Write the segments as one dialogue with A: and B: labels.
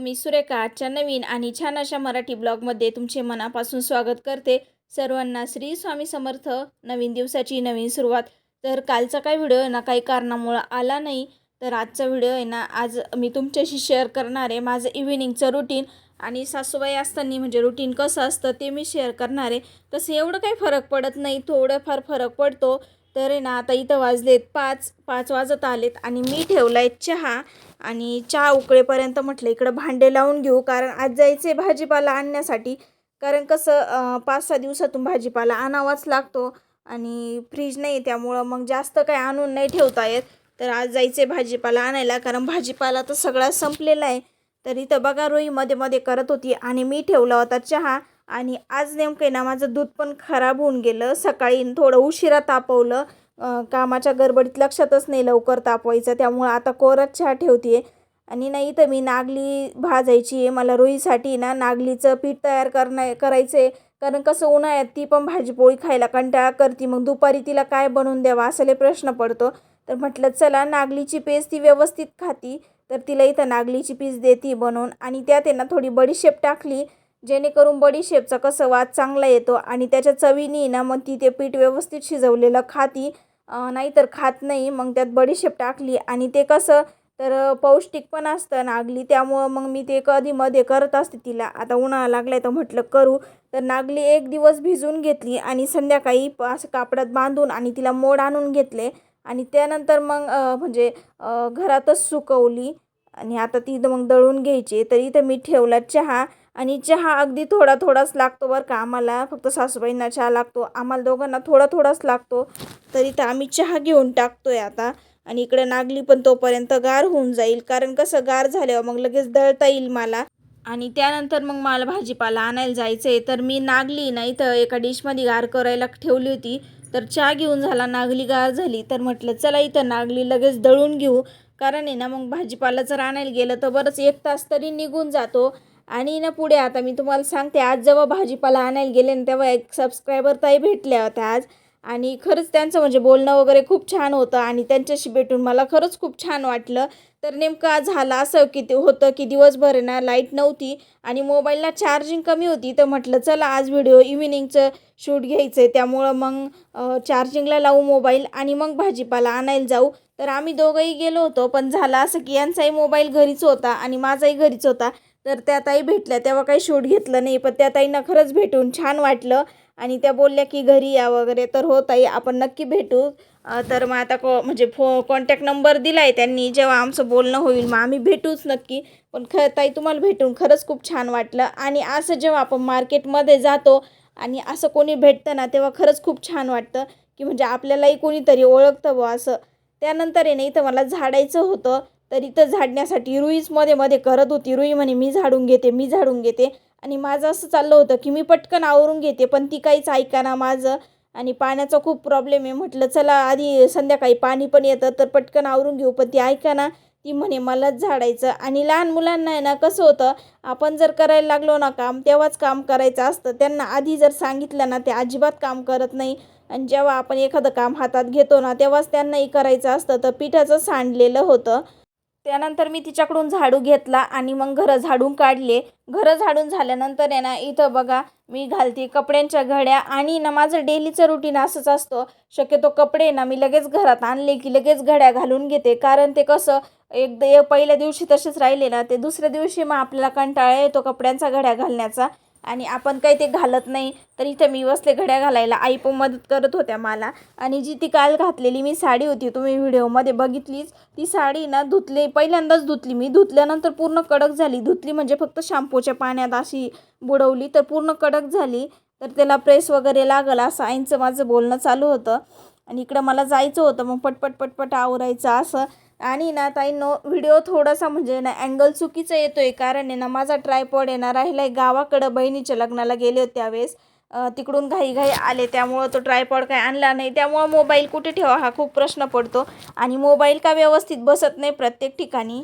A: मी सुरेखा आजच्या नवीन आणि छान अशा मराठी ब्लॉगमध्ये तुमचे मनापासून स्वागत करते. सर्वांना श्री स्वामी समर्थ. नवीन दिवसाची नवीन सुरुवात. तर कालचा काय व्हिडिओ ना काही कारणामुळं आला नाही. तर आजचा व्हिडिओ आहे ना आज मी तुमच्याशी शेअर करणार आहे माझं इव्हिनिंगचं रुटीन आणि सासूबाई असताना म्हणजे रुटीन कसं असतं ते मी शेअर करणार आहे. तसं एवढं काही फरक पडत नाही थोडंफार फरक पडतो. तर आहे ना आता इथं वाजलेत पाच पाच वाजत आलेत आणि मी ठेवला आहे चहा आणि चहा उकळेपर्यंत म्हटलं इकडं भांडे लावून घेऊ कारण आज जायचे भाजीपाला आणण्यासाठी. कारण कसं पाच सहा दिवसातून भाजीपाला आणावाच लागतो आणि फ्रीज नाही त्यामुळं मग जास्त काय आणून नाही ठेवता येत. तर आज जायचे भाजीपाला आणायला कारण भाजीपाला तर सगळा संपलेला आहे. तर इथं बघा रोई मध्ये मध्ये करत होती आणि मी ठेवला होता चहा. आणि आज नेमकं आहे ना माझं दूध पण खराब होऊन गेलं. सकाळी थोडं उशिरा तापवलं. कामाच्या गडबडीत लक्षातच नाही लवकर तापवायचं. त्यामुळं आता कोरच चहा ठेवते आणि नाही तर मी नागली भाजायची आहे. मला रोईसाठी ना नागलीचं पीठ तयार करणं करायचं आहे कारण कसं उन्हाळ्यात ती पण भाजीपोळी खायला कंटाळा करते. मग दुपारी तिला काय बनवून द्यावा असा प्रश्न पडतो. तर म्हटलं चला नागलीची पेज ती व्यवस्थित खाती. तर तिला इथं नागलीची पीस देते बनवून. आणि त्यात आहे ना थोडी बडीशेप टाकली. जेणेकरून बडीशेपचा कसं वाद चांगला येतो आणि त्याच्या चवीने ना मग ती ते पीठ व्यवस्थित शिजवलेलं खाती नाहीतर खात नाही मग त्यात बडीशेप टाकली आणि ते कसं तर पौष्टिक पण असतं नागली त्यामुळं मग मी ते कधी मध्ये करत असते तिला. आता उन्हाळा लागलाय तर म्हटलं करू. तर नागली एक दिवस भिजून घेतली आणि संध्याकाळी असं कापडात बांधून आणि तिला मोड आणून घेतले. आणि त्यानंतर मग म्हणजे घरातच सुकवली. आणि आता ती मग दळून घ्यायची. तर इथं मी ठेवला चहा. आणि चहा अगदी थोडा थोडाच लागतो बरं का. आम्हाला फक्त सासूबाईंना चहा लागतो. आम्हाला दोघांना थोडा थोडाच लागतो. तरी तर आम्ही चहा घेऊन टाकतोय आता. आणि इकडे नागली पण तोपर्यंत गार होऊन जाईल. कारण कसं गार झाल्यावर मग लगेच दळता येईल मला. आणि त्यानंतर मग मला भाजीपाला आणायला जायचं आहे तर मी नागली नाही इथं एका डिशमध्ये गार करायला ठेवली होती. तर चहा घेऊन झाला. नागली गार झाली. तर म्हटलं चला इथं नागली लगेच दळून घेऊ. कारण आहे ना मग भाजीपाला जर आणायला गेलं तर बरंच एक तास तरी निघून जातो. आणि ना पुढे आता मी तुम्हाला सांगते आज जेव्हा भाजीपाला आणायला गेले ना तेव्हा एक सबस्क्रायबर ताई भेटल्या होत्या आज. आणि खरंच त्यांचं म्हणजे बोलणं वगैरे खूप छान होतं आणि त्यांच्याशी भेटून मला खरंच खूप छान वाटलं. तर नेमकं आज झालं असं की ते होतं की दिवसभर आहे ना लाइट नव्हती आणि मोबाईलला चार्जिंग कमी होती. तर म्हटलं चला आज व्हिडिओ इव्हिनिंगचं शूट घ्यायचं आहे त्यामुळं मग चार्जिंगला लावू मोबाईल आणि मग भाजीपाला आणायला जाऊ. तर आम्ही दोघंही गेलो होतो पण झालं असं की यांचाही मोबाईल घरीच होता आणि माझाही घरीच होता. तर त्या ताई भेटल्या. तेव्हा काही शूट घेतलं नाही पण त्या ताईंना खरंच भेटून छान वाटलं. आणि त्या बोलल्या की घरी या वगैरे. तर हो ताई आपण नक्की भेटू. तर मग आता को म्हणजे फो कॉन्टॅक्ट नंबर दिला आहे त्यांनी. जेव्हा आमचं बोलणं होईल मग आम्ही भेटूच नक्की. पण ख ताई तुम्हाला भेटून खरंच खूप छान वाटलं. आणि असं जेव्हा आपण मार्केटमध्ये जातो आणि असं कोणी भेटतं ना तेव्हा खरंच खूप छान वाटतं की म्हणजे आपल्यालाही कोणीतरी ओळखतं बुवा असं. त्यानंतर आहे नाही तर मला झाडायचं होतं. तर इथं झाडण्यासाठी रुईच मध्ये मध्ये करत होती. रुई म्हणे मी झाडून घेते मी झाडून घेते. आणि माझं असं चाललं होतं की मी पटकन आवरून घेते पण ती काहीच ऐकाना माझं. आणि पाण्याचा खूप प्रॉब्लेम आहे. म्हटलं चला आधी संध्याकाळी पाणी पण येतं तर पटकन आवरून घेऊ पण ती ऐकाना ती म्हणे मलाच झाडायचं. आणि लहान मुलांना आहे ना कसं होतं आपण जर करायला लागलो ना काम तेव्हाच काम करायचं असतं. त्यांना आधी जर सांगितलं ना ते अजिबात काम करत नाही. आणि जेव्हा आपण एखादं काम हातात घेतो ना तेव्हाच त्यांनाही करायचं असतं. तर पिठाचं सांडलेलं होतं. त्यानंतर मी तिच्याकडून झाडू घेतला आणि मग घरं झाडून काढले. घरं झाडून झाल्यानंतर आहे ना इथं बघा मी घालते कपड्यांच्या घड्या आणि ना माझं डेलीचं रुटीन असंच असतं. शक्यतो कपडे ना मी लगेच घरात आणले की लगेच घड्या घालून घेते. कारण ते कसं एकदा एक पहिल्या दिवशी तसेच राहिले ना ते दुसऱ्या दिवशी मग आपल्याला कंटाळा येतो कपड्यांचा घड्या घालण्याचा. आणि आपण काही ते घालत नाही. तर इथं मी बसले घड्या घालायला. आई पण मदत करत होत्या मला. आणि जी ती काल घातलेली मी साडी होती तुम्ही व्हिडिओमध्ये बघितलीच. ती साडी ना धुतली पहिल्यांदाच धुतली मी. धुतल्यानंतर पूर्ण कडक झाली. धुतली म्हणजे फक्त शॅम्पूच्या पाण्यात अशी बुडवली तर पूर्ण कडक झाली. तर त्याला प्रेस वगैरे लागल असं आईंचं माझं बोलणं चालू होतं. आणि इकडं मला जायचं होतं मग पटपट पटपट आवरायचं असं. आणि ना ताई नो व्हिडिओ थोडासा म्हणजे ना अँगल चुकीचा येतोय. कारण आहे ना माझा ट्रायपॉड आहे ना राहिला आहे गावाकडं. बहिणीच्या लग्नाला गेले होते त्यावेळेस. तिकडून घाई घाई आले. त्यामुळं तो ट्रायपॉड काय आणला नाही. त्यामुळं मोबाईल कुठे ठेवा हा खूप प्रश्न पडतो. आणि मोबाईल का व्यवस्थित बसत नाही प्रत्येक ठिकाणी?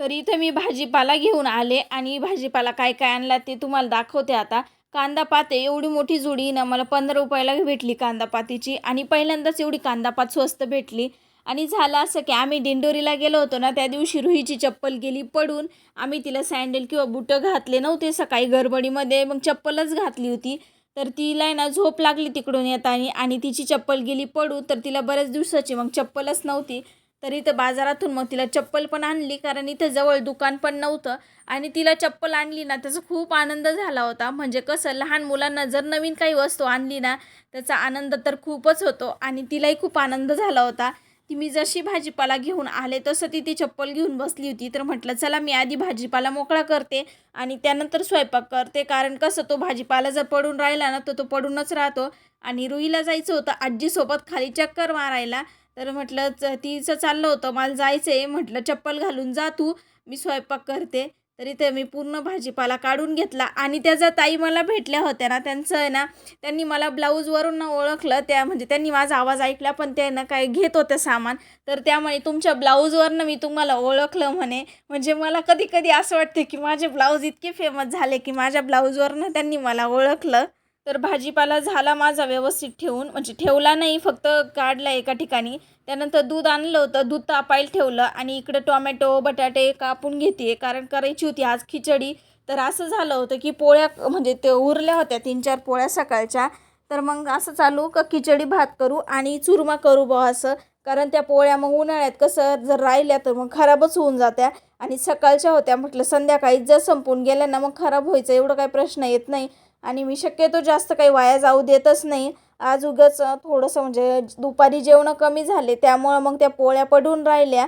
A: तर इथं मी भाजीपाला घेऊन आले आणि भाजीपाला काय काय आणला ते तुम्हाला दाखवते आता. कांदा पाते एवढी मोठी जुडी ना मला पंधरा रुपयाला भेटली कांदा पातीची. आणि पहिल्यांदाच एवढी कांदा पात स्वस्त भेटली. आणि झालं असं की आम्ही दिंडोरीला गेलो होतो ना त्या दिवशी रुहीची चप्पल गेली पडून आम्ही तिला सँडल किंवा बुटं घातले नव्हते सकाळी गडबडीमध्ये मग चप्पलच घातली होती. तर तिला आहे ना झोप लागली तिकडून येताना आणि तिची चप्पल गेली पडू तर तिला बऱ्याच दिवसाची मग चप्पलच नव्हती. तर इथं बाजारातून मग तिला चप्पल पण आणली कारण इथं जवळ दुकान पण नव्हतं आणि तिला चप्पल आणली ना त्याचा खूप आनंद झाला होता. म्हणजे कसं लहान मुलांना जर नवीन काही वस्तू आणली ना त्याचा आनंद तर खूपच होतो आणि तिलाही खूप आनंद झाला होता. ती मी जशी भाजीपाला घेऊन आले तसं ती ती चप्पल घेऊन बसली होती. तर म्हटलं चला मी आधी भाजीपाला मोकळा करते आणि त्यानंतर स्वयंपाक करते. कारण कसं तो भाजीपाला जर पडून राहिला ना तर तो पडूनच राहतो. आणि रुईला जायचं होतं आजीसोबत खाली चक्कर मारायला. तर म्हटलं च तिचं चाललं होतं मला जायचं आहे म्हटलं चप्पल घालून जा तू मी स्वयंपाक करते. तरी ते मी पूर्ण भाजीपाला काढून घेतला. आणि त्याचा ताई मला भेटल्या होत्या ना त्यांचं आहे ना त्यांनी मला ब्लाऊजवरून ना ओळखलं त्या म्हणजे त्यांनी माझा आवाज ऐकला पण ते ना काय घेत होतं सामान. तर त्यामुळे तुमच्या ब्लाऊजवरनं मी तुम्हाला ओळखलं म्हणे. म्हणजे मला कधी कधी असं वाटतं की माझे ब्लाऊज इतके फेमस झाले की माझ्या ब्लाऊजवरनं त्यांनी मला ओळखलं. तर भाजीपाला झाला माझा व्यवस्थित ठेवून. म्हणजे ठेवला नाही फक्त काढला एका ठिकाणी. त्यानंतर दूध आणलं होतं दूध तापायला ठेवलं आणि इकडं टोमॅटो बटाटे कापून घेते कारण करायची होती आज खिचडी. तर असं झालं होतं की पोळ्या म्हणजे ते उरल्या होत्या तीन चार पोळ्या सकाळच्या. तर मग असं चालू का खिचडी भात करू आणि चुरमा करू बा असं. कारण त्या पोळ्या मग उन्हाळ्यात कसं जर राहिल्या तर मग खराबच होऊन जात्या. आणि सकाळच्या होत्या म्हटलं संध्याकाळी जर संपून गेल्या ना मग खराब व्हायचं एवढं काही प्रश्न येत नाही. आणि मी शक्यतो जास्त काही वाया जाऊ देतच नाही. आज उगाच थोडंसं म्हणजे दुपारी जेवणं कमी झाले त्यामुळं मग त्या पोळ्या पडून राहिल्या.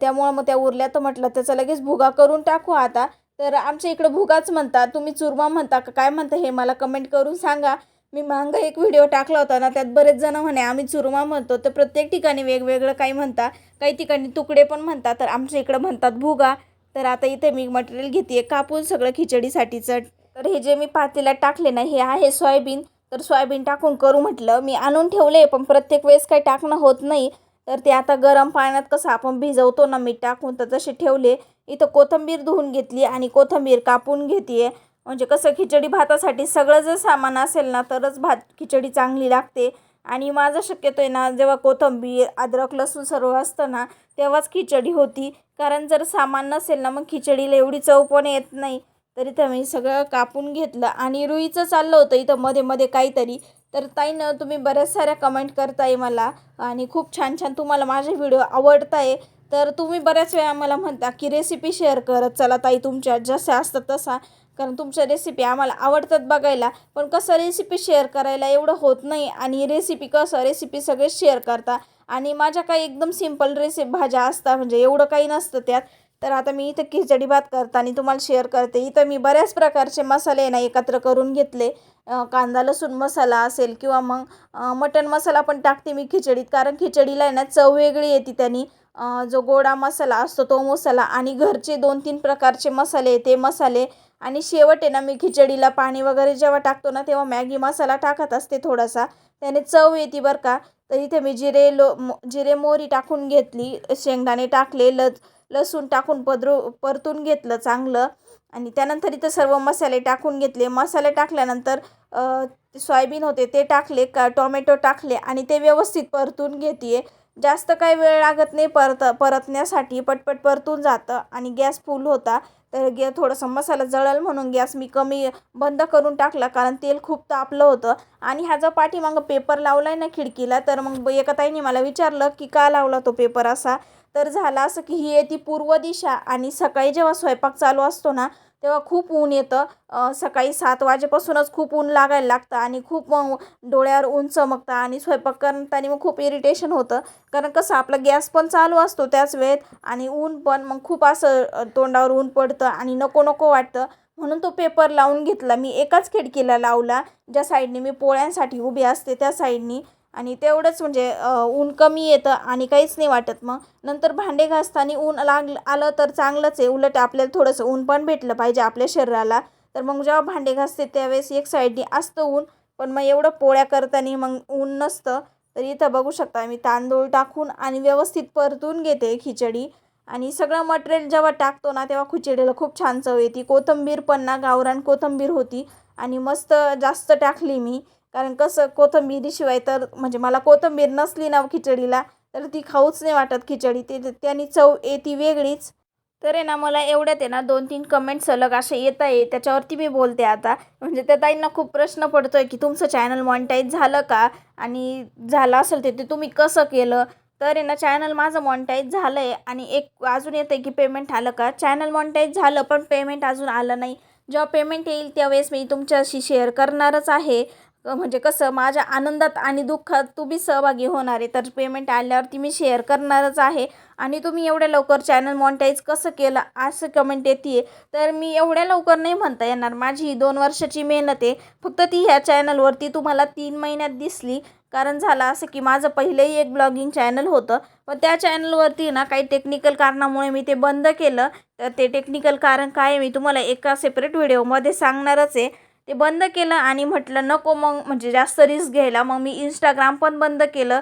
A: त्यामुळं मग त्या उरल्या तर म्हटलं त्याचा लगेच भुगा करून टाकू आता. तर आमच्या इकडं भुगाच म्हणतात. तुम्ही चुरमा म्हणता का काय म्हणता हे मला कमेंट करून सांगा. मी मागं एक व्हिडिओ टाकला होता ना त्यात बरेच जण म्हणे आम्ही चुरमा म्हणतो. तर प्रत्येक ठिकाणी वेगवेगळं काही म्हणता काही ठिकाणी तुकडे पण म्हणतात. तर आमच्या इकडं म्हणतात भुगा. तर आता इथे मी मटेरियल घेते कापून सगळं खिचडीसाठीचं तर हे जे मी पातेल्यात टाकले ना हे आहे सोयाबीन. तर सोयाबीन टाकून करू म्हटलं. मी आणून ठेवले पण प्रत्येक वेळेस काही टाकणं होत नाही. तर ते आता गरम पाण्यात कसं आपण भिजवतो ना मीठ टाकून तर जसे ठेवले. इथं कोथंबीर धुवून घेतली आणि कोथंबीर कापून घेते म्हणजे कसं खिचडी भातासाठी सगळं जर सामान असेल ना तरच भात खिचडी चांगली लागते. आणि माझं शक्यतो आहे ना जेव्हा कोथंबीर अद्रक लसूण सर्व असतं ना तेव्हाच खिचडी होती. कारण जर सामान नसेल ना मग खिचडीला एवढी चव पण येत नाही. तर इथं मी सगळं कापून घेतलं आणि रुईचं चाललं होतं इथं मध्ये मध्ये काहीतरी. तर ताईनं तुम्ही बऱ्याच साऱ्या कमेंट करताय मला आणि खूप छान छान तुम्हाला माझे व्हिडिओ आवडताय. तर तुम्ही बऱ्याच वेळा मला म्हणता की रेसिपी शेअर करत चला ताई तुमच्या जशा असतात तसा. कारण तुमच्या रेसिपी आम्हाला आवडतात बघायला. पण कसं रेसिपी शेअर करायला एवढं होत नाही आणि रेसिपी कसं रेसिपी सगळे शेअर करता. आणि माझ्या काही एकदम सिंपल रेसिपी भाज्या असतात म्हणजे एवढं काही नसतं त्यात. तर आता मी इथं खिचडी भात करताना तुम्हाला शेअर करते. इथं मी बऱ्याच प्रकारचे मसाले ना एकत्र करून घेतले. कांदा लसूण मसाला असेल किंवा मग मटण मसाला पण टाकते मी खिचडीत. कारण खिचडीला आहे ना चव वेगळी येते त्यांनी. जो गोडा मसाला असतो तो मसाला आणि घरचे दोन तीन प्रकारचे मसाले ते मसाले. आणि शेवट आहे ना मी खिचडीला पाणी वगैरे जेव्हा टाकतो ना तेव्हा मॅगी मसाला टाकत असते थोडासा. त्याने चव येते बरं का. तर इथे मी जिरे लो जिरे मोहरी टाकून घेतली. शेंगदाणे टाकले लस लसूण टाकून पदरू परतून घेतलं चांगलं. आणि त्यानंतर इथं सर्व मसाले टाकून घेतले. मसाले टाकल्यानंतर सोयाबीन होते ते टाकले का टोमॅटो टाकले आणि ते व्यवस्थित परतून घेते जास्त काही वेळ लागत नाही परत परतण्यासाठी. पटपट परतून जातं आणि गॅस फुल होता. तर गे थोडंसं मसाला जळल म्हणून गॅस मी कमी बंद करून टाकला कारण तेल खूप तापलं होतं. आणि हा पाठीमागं पेपर लावला आहे ना खिडकीला तर मग एका ताईने मला विचारलं की का लावला तो पेपर असा? तर झालं असं की ही येते पूर्व दिशा आणि सकाळी जेव्हा स्वयंपाक चालू असतो ना तेव्हा खूप ऊन येतं. सकाळी सात वाजेपासूनच खूप ऊन लागायला लागतं आणि खूप मग डोळ्यावर ऊन चमकतं आणि स्वयंपाक करताना मग खूप इरिटेशन होतं. कारण कसं आपला गॅस पण चालू असतो त्याच वेळेत आणि ऊन पण मग खूप असं तोंडावर ऊन पडतं आणि नको नको वाटतं. म्हणून तो पेपर लावून घेतला. मी एकाच खिडकीला लावला. ज्या साईडने मी पोळ्यांसाठी उभी असते त्या साईडनी. आणि तेवढंच म्हणजे ऊन कमी येतं आणि काहीच नाही वाटत मग. नंतर भांडे घासताना ऊन लाग आलं तर चांगलंच आहे. उलट आपल्याला थोडंसं ऊन पण भेटलं पाहिजे आपल्या शरीराला. तर मग जेव्हा भांडे घासते त्यावेळेस एक साईडनी असतं ऊन पण मग एवढं पोळ्या करताना मग ऊन नसतं. तर इथं बघू शकता मी तांदूळ टाकून आणि व्यवस्थित परतून घेते खिचडी. आणि सगळं मटेरियल जेव्हा टाकतो ना तेव्हा खिचडीला खूप छान चव येते. कोथिंबीर पण ना गावरान कोथिंबीर होती. आणि मस्त जास्त टाकली मी. कारण कसं कोथंबिरीशिवाय तर म्हणजे मला कोथंबीर नसली ना खिचडीला तर ती खाऊच नाही वाटत खिचडी. ते त्यानी चव येते वेगळीच. तर आहे ना मला एवढ्यात आहे ना दोन तीन कमेंट सलग असे येत आहे त्याच्यावरती मी बोलते आता. म्हणजे त्या ताईंना खूप प्रश्न पडतोय की तुमचं चॅनल मॉनिटाईज झालं का? आणि झालं असेल ते तुम्ही कसं केलं? तर आहे ना चॅनल माझं मॉनिटाईज झालं आहे आणि एक अजून येतं आहे की पेमेंट आलं का? चॅनल मॉनिटाईज झालं पण पेमेंट अजून आलं नाही. जेव्हा पेमेंट येईल त्यावेळेस मी तुमच्याशी शेअर करणारच आहे. म्हणजे कसं माझ्या आनंदात आणि दुःखात तुम्ही सहभागी होणार आहे. तर पेमेंट आल्यावरती मी शेअर करणारच आहे. आणि तुम्ही एवढ्या लवकर चॅनल मॉनिटाईज कसं केलं असं कमेंट येते तर मी एवढ्या लवकर नाही म्हणता येणार. माझी ही दोन वर्षाची मेहनत आहे. फक्त ती ह्या चॅनलवरती तुम्हाला तीन महिन्यात दिसली. कारण झालं असं की माझं पहिलंही एक ब्लॉगिंग चॅनल होतं. पण त्या चॅनलवरती ना काही टेक्निकल कारणामुळे मी ते बंद केलं. तर ते टेक्निकल कारण काय आहे मी तुम्हाला एका सेपरेट व्हिडिओमध्ये सांगणारच आहे. ते बंद केलं आणि म्हटलं नको मग म्हणजे जास्त रिस्क घ्यायला. मग मी इंस्टाग्राम पण बंद केलं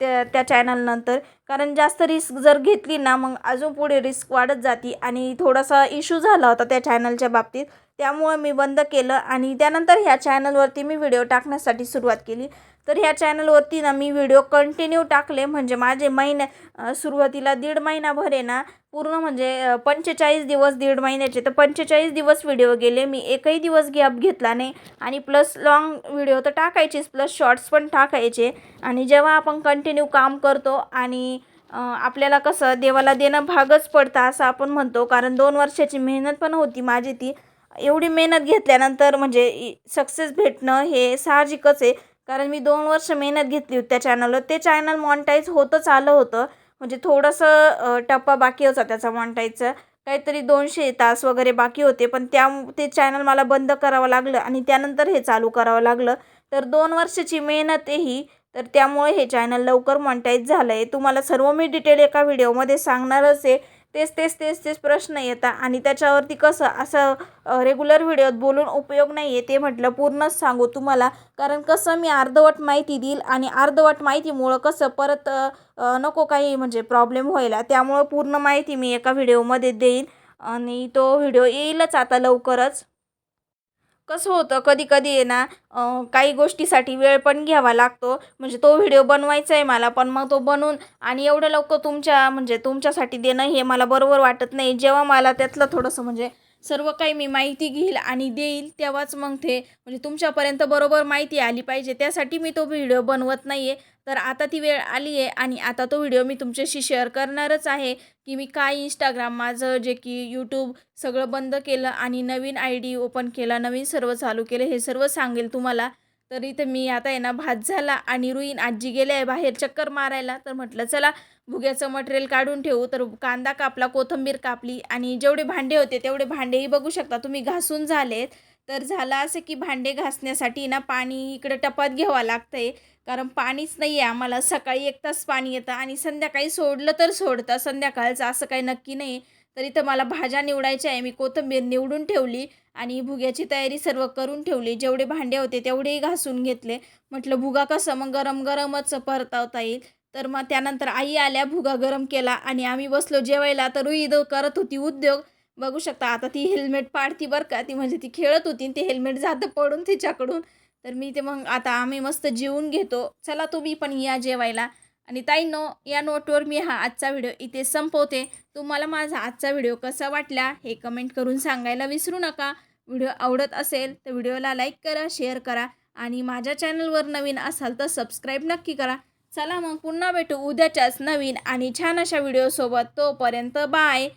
A: त्या त्या चॅनलनंतर कारण जास्त रिस्क जर घेतली ना मग अजून पुढे रिस्क वाढत जाती आणि थोडासा इश्यू झाला होता त्या चॅनलच्या बाबतीत. त्यामुळं मी बंद केलं आणि त्यानंतर ह्या चॅनलवरती मी व्हिडिओ टाकण्यासाठी सुरुवात केली. तर ह्या चॅनलवरती ना मी व्हिडिओ कंटिन्यू टाकले. म्हणजे माझे महिन्या सुरुवातीला दीड महिनाभर आहे ना पूर्ण म्हणजे पंचेचाळीस दिवस दीड महिन्याचे. तर पंचेचाळीस दिवस व्हिडिओ गेले. मी एकही दिवस गॅप घेतला नाही. आणि प्लस लॉंग व्हिडिओ तर टाकायचेच. प्लस शॉर्ट्स पण टाकायचे. आणि जेव्हा आपण कंटिन्यू काम करतो आणि आपल्याला कसं देवाला देणं भागच पडतं असं आपण म्हणतो. कारण दोन वर्षाची मेहनत पण होती माझी ती. एवढी मेहनत घेतल्यानंतर म्हणजे सक्सेस भेटणं हे साहजिकच आहे. कारण मी दोन वर्ष मेहनत घेतली होती त्या चॅनलवर ते चॅनल मॉनिटाईज होतच आलं होतं. म्हणजे थोडंसं टप्पा बाकी होता त्याचा मॉनिटाईजचा काहीतरी दोनशे तास वगैरे बाकी होते पण त्या ते चॅनल मला बंद करावं लागलं आणि त्यानंतर हे चालू करावं लागलं. तर दोन वर्षाची मेहनत ही. तर त्यामुळे हे चॅनल लवकर मॉनिटाईज झालं आहे तुम्हाला सर्व मी डिटेल एका व्हिडिओमध्ये सांगणारच आहे. तेच तेच तेच तेच प्रश्न येतात. आणि त्याच्यावरती कसं असं रेग्युलर व्हिडिओत बोलून उपयोग नाही आहे ते म्हटलं पूर्णच सांगू तुम्हाला. कारण कसं मी अर्धवट माहिती देईल आणि अर्धवट माहितीमुळं कसं परत नको काही म्हणजे प्रॉब्लेम व्हायला. त्यामुळं पूर्ण माहिती मी एका व्हिडिओमध्ये देईन आणि तो व्हिडिओ येईलच आता लवकरच. कसं होतं कधी कधी आहे ना काही गोष्टीसाठी वेळ पण घ्यावा लागतो. म्हणजे तो व्हिडिओ बनवायचा आहे मला पण मग तो बनवून आणि एवढं लवकर तुमच्या म्हणजे तुमच्यासाठी देणं हे मला बरोबर वाटत नाही. जेव्हा मला त्यातलं थोडंसं म्हणजे सर्व काही मी माहिती घेईल आणि देईल तेव्हाच मग ते म्हणजे तुमच्यापर्यंत बरोबर माहिती आली पाहिजे. त्यासाठी मी तो व्हिडिओ बनवत नाही आहे तर आता ती वेळ आली आहे आणि आता तो व्हिडिओ मी तुमच्याशी शेअर करणारच आहे की मी काय इंस्टाग्राम माझं जे की यूट्यूब सगळं बंद केलं आणि नवीन आय डी ओपन केला नवीन सर्व चालू केलं हे सर्व सांगेल तुम्हाला. तर इथं मी आता आहे ना भात झाला आणि रुईन आजी गेले आहे बाहेर चक्कर मारायला. तर म्हटलं चला भुग्याचं मटेरियल काढून ठेवू. तर कांदा कापला कोथिंबीर कापली आणि जेवढे भांडे होते तेवढे भांडेही बघू शकता. तुम्ही घासून झालेत. तर झालं असं की भांडे घासण्यासाठी ना पाणी इकडं टपात घ्यावं लागतंय. कारण पाणीच नाही आहे आम्हाला. सकाळी एक तास पाणी येतं आणि संध्याकाळी सोडलं तर सोडतं. संध्याकाळचं असं काही नक्की नाही. तर इथं मला भाज्या निवडायच्या आहे. मी कोथिंबीर निवडून ठेवली आणि भुग्याची तयारी सर्व करून ठेवली. जेवढे भांडे होते तेवढेही घासून घेतले. म्हटलं भुगा कसं? मग गरम गरमच परतावता येईल. तर मग त्यानंतर आई आल्या भुगा गरम केला आणि आम्ही बसलो जेवायला. तर रुईद करत होती उद्योग. बघू शकता आता ती हेल्मेट पाडती बरं का? ती म्हणजे ती खेळत होती आणि ते हेल्मेट जातं पडून तिच्याकडून. तर मी ते मग आता आम्ही मस्त जेवून घेतो. चला तुम्ही पण या जेवायला. आणि ताईनो या नोटवर मी हा आजचा व्हिडिओ इथे संपवते. तुम्हाला माझा आजचा व्हिडिओ कसा वाटला हे कमेंट करून सांगायला विसरू नका. व्हिडिओ आवडत असेल तर व्हिडिओला लाईक करा शेअर करा आणि माझ्या चॅनलवर नवीन असाल तर सबस्क्राईब नक्की करा. चला मग पुन्हा भेटू उद्याच्याच नवीन आणि छान अशा व्हिडिओसोबत तोपर्यंत बाय